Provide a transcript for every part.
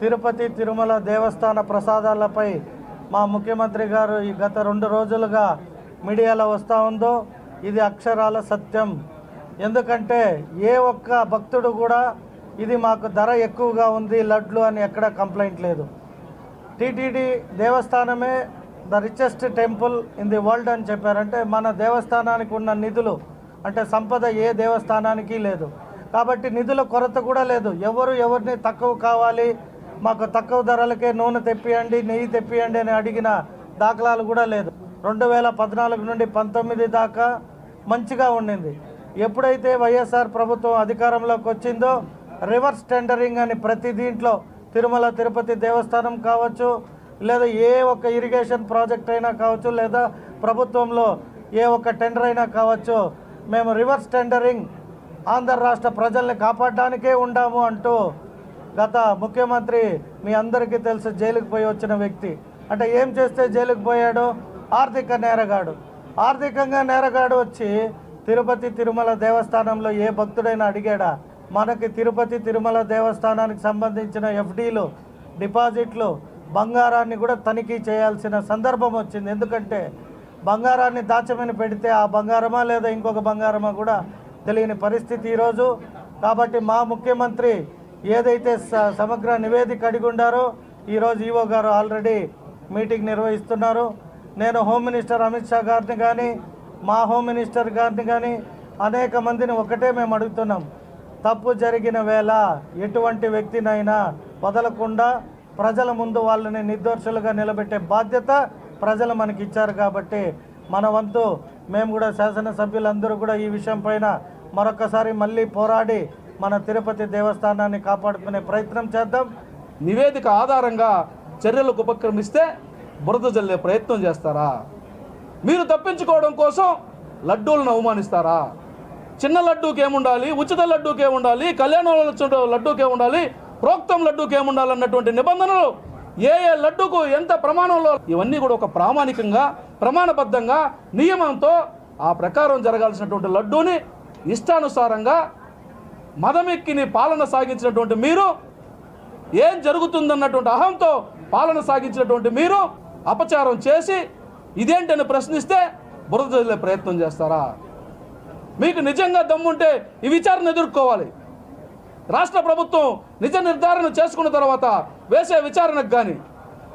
తిరుపతి తిరుమల దేవస్థాన ప్రసాదాలపై మా ముఖ్యమంత్రి గారు ఈ గత రెండు రోజులుగా మీడియాలో వస్తూ ఉందో ఇది అక్షరాల సత్యం. ఎందుకంటే ఏ ఒక్క భక్తుడు కూడా ఇది మాకు ధర ఎక్కువగా ఉంది లడ్లు అని ఎక్కడ కంప్లైంట్ లేదు. TTD దేవస్థానమే the richest temple in the world అని చెప్పారంటే మన దేవస్థానానికి ఉన్న నిధులు అంటే సంపద ఏ దేవస్థానానికి లేదు. కాబట్టి నిధుల కొరత కూడా లేదు. ఎవరు ఎవరిని తక్కువ కావాలి మాకు తక్కువ ధరలకే నూనె తెప్పియండి నెయ్యి తెప్పియండి అని అడిగిన దాఖలాలు కూడా లేదు. రెండు వేల పద్నాలుగు నుండి పంతొమ్మిది దాకా మంచిగా ఉండింది. ఎప్పుడైతే వైఎస్ఆర్ ప్రభుత్వం అధికారంలోకి వచ్చిందో రివర్స్ టెండరింగ్ అని ప్రతి దీంట్లో తిరుమల తిరుపతి దేవస్థానం కావచ్చు లేదా ఏ ఒక్క ఇరిగేషన్ ప్రాజెక్ట్ అయినా కావచ్చు లేదా ప్రభుత్వంలో ఏ ఒక్క టెండర్ అయినా కావచ్చు మేము రివర్స్ టెండరింగ్ ఆంధ్ర రాష్ట్ర ప్రజల్ని కాపాడడానికే ఉండాము అంటూ గత ముఖ్యమంత్రి మీ అందరికీ తెలుసు జైలుకు పోయి వచ్చిన వ్యక్తి. అంటే ఏం చేస్తే జైలుకు పోయాడు? ఆర్థిక నేరగాడు. ఆర్థికంగా నేరగాడు వచ్చి తిరుపతి తిరుమల దేవస్థానంలో ఏ భక్తుడైనా అడిగాడా? మనకి తిరుపతి తిరుమల దేవస్థానానికి సంబంధించిన ఎఫ్డీలు డిపాజిట్లు బంగారాన్ని కూడా తనిఖీ చేయాల్సిన సందర్భం వచ్చింది. ఎందుకంటే బంగారాన్ని దాచమని పెడితే ఆ బంగారమా లేదా ఇంకొక బంగారమా కూడా తెలియని పరిస్థితి ఈరోజు. కాబట్టి మా ముఖ్యమంత్రి ఏదైతే స- సమగ్ర నివేదిక అడిగి ఉండారో ఈరోజు ఈవో గారు ఆల్రెడీ మీటింగ్ నిర్వహిస్తున్నారు. నేను హోమ్ మినిస్టర్ అమిత్ షా గారిని కానీ మా హోమ్ మినిస్టర్ గారిని కానీ అనేక మందిని ఒకటే మేము అడుగుతున్నాం. తప్పు జరిగిన వేళ ఎటువంటి వ్యక్తినైనా వదలకుండా ప్రజల ముందు వాళ్ళని నిర్దోషులుగా నిలబెట్టే బాధ్యత ప్రజలు మనకి ఇచ్చారు కాబట్టి మన వంతు మేము కూడా శాసనసభ్యులందరూ కూడా ఈ విషయం పైన మరొకసారి మళ్ళీ పోరాడి మన తిరుపతి దేవస్థానాన్ని కాపాడుకునే ప్రయత్నం చేద్దాం. నివేదిక ఆధారంగా చర్యలకు ఉపక్రమిస్తే బురద జల్లే ప్రయత్నం చేస్తారా? మీరు తప్పించుకోవడం కోసం లడ్డూలను అవమానిస్తారా? చిన్న లడ్డూకి ఏముండాలి? ఉచిత లడ్డూకి ఏముండాలి కళ్యాణంలో లడ్డూకి ఏముండాలి ప్రోక్తం లడ్డూకి ఏముండాలి అన్నటువంటి నిబంధనలు ఏ ఏ లడ్డూకు ఎంత ప్రమాణంలో ఇవన్నీ కూడా ఒక ప్రామాణికంగా ప్రమాణబద్ధంగా నియమంతో ఆ ప్రకారం జరగాల్సినటువంటి లడ్డూని ఇష్టానుసారంగా మదమెక్కిని పాలన సాగించినటువంటి మీరు ఏం జరుగుతుందన్నటువంటి అహంతో పాలన సాగించినటువంటి మీరు అపచారం చేసి ఇదేంటని ప్రశ్నిస్తే బురద ప్రయత్నం చేస్తారా? మీకు నిజంగా దమ్ముంటే ఈ విచారణ ఎదుర్కోవాలి. రాష్ట్ర ప్రభుత్వం నిజ నిర్ధారణ చేసుకున్న తర్వాత వేసే విచారణకు కానీ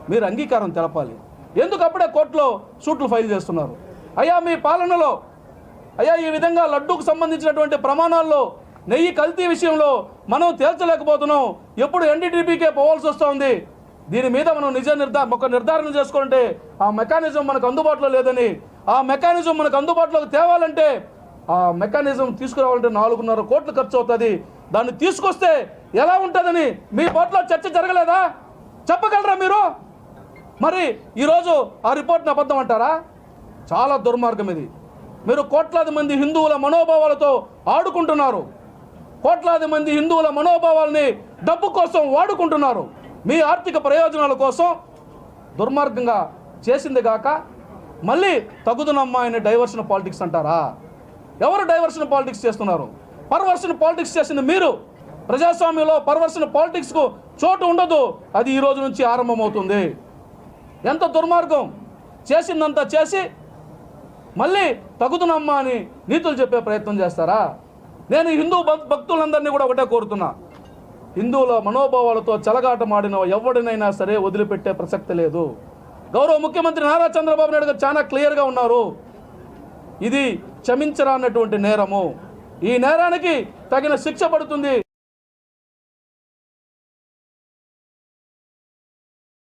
మీరు అంగీకారం తెలపాలి. ఎందుకు అప్పుడే కోర్టులో సూట్లు ఫైల్ చేస్తున్నారు? అయ్యా మీ పాలనలో అయ్యా ఈ విధంగా లడ్డూకు సంబంధించినటువంటి ప్రమాణాల్లో నెయ్యి కల్తీ విషయంలో మనం తేల్చలేకపోతున్నాం. ఎప్పుడు ఎన్డీటీపీకే పోవాల్సి వస్తుంది. దీని మీద మనం నిజ నిర్ధార ఒక నిర్ధారణ చేసుకుంటే ఆ మెకానిజం మనకు అందుబాటులో లేదని. ఆ మెకానిజం మనకు అందుబాటులోకి తేవాలంటే ఆ మెకానిజం తీసుకురావాలంటే నాలుగున్నర కోట్లు ఖర్చు అవుతుంది. దాన్ని తీసుకొస్తే ఎలా ఉంటుందని మీ కోర్టులో చర్చ జరగలేదా? చెప్పగలరా మీరు? మరి ఈరోజు ఆ రిపోర్ట్ని అబద్ధం అంటారా? చాలా దుర్మార్గం ఇది. మీరు కోట్లాది మంది హిందువుల మనోభావాలతో ఆడుకుంటున్నారు. కోట్లాది మంది హిందువుల మనోభావాల్ని డబ్బు కోసం వాడుకుంటున్నారు. మీ ఆర్థిక ప్రయోజనాల కోసం దుర్మార్గంగా చేసింది గాక మళ్ళీ తగుదునమ్మా అని డైవర్షన్ పాలిటిక్స్ అంటారా? ఎవరు డైవర్షన్ పాలిటిక్స్ చేస్తున్నారు? పర్వర్షన్ పాలిటిక్స్ చేసింది మీరు. ప్రజాస్వామ్యంలో పర్వర్షన్ పాలిటిక్స్కు చోటు ఉండదు. అది ఈ రోజు నుంచి ఆరంభమవుతుంది. ఎంత దుర్మార్గం. చేసిందంతా చేసి మళ్ళీ తగుదునమ్మా అని నీతులు చెప్పే ప్రయత్నం చేస్తారా? నేను హిందూ భక్- భక్తులందరినీ కూడా ఒకటే కోరుతున్నా. హిందువుల మనోభావాలతో చెలగాటమాడిన ఎవడినైనా సరే వదిలిపెట్టే ప్రసక్తి లేదు. గౌరవ ముఖ్యమంత్రి నారా చంద్రబాబు నాయుడు గారు చాలా క్లియర్గా ఉన్నారు. ఇది క్షమించరానటువంటి నేరము. ఈ నేరానికి తగిన శిక్ష పడుతుంది.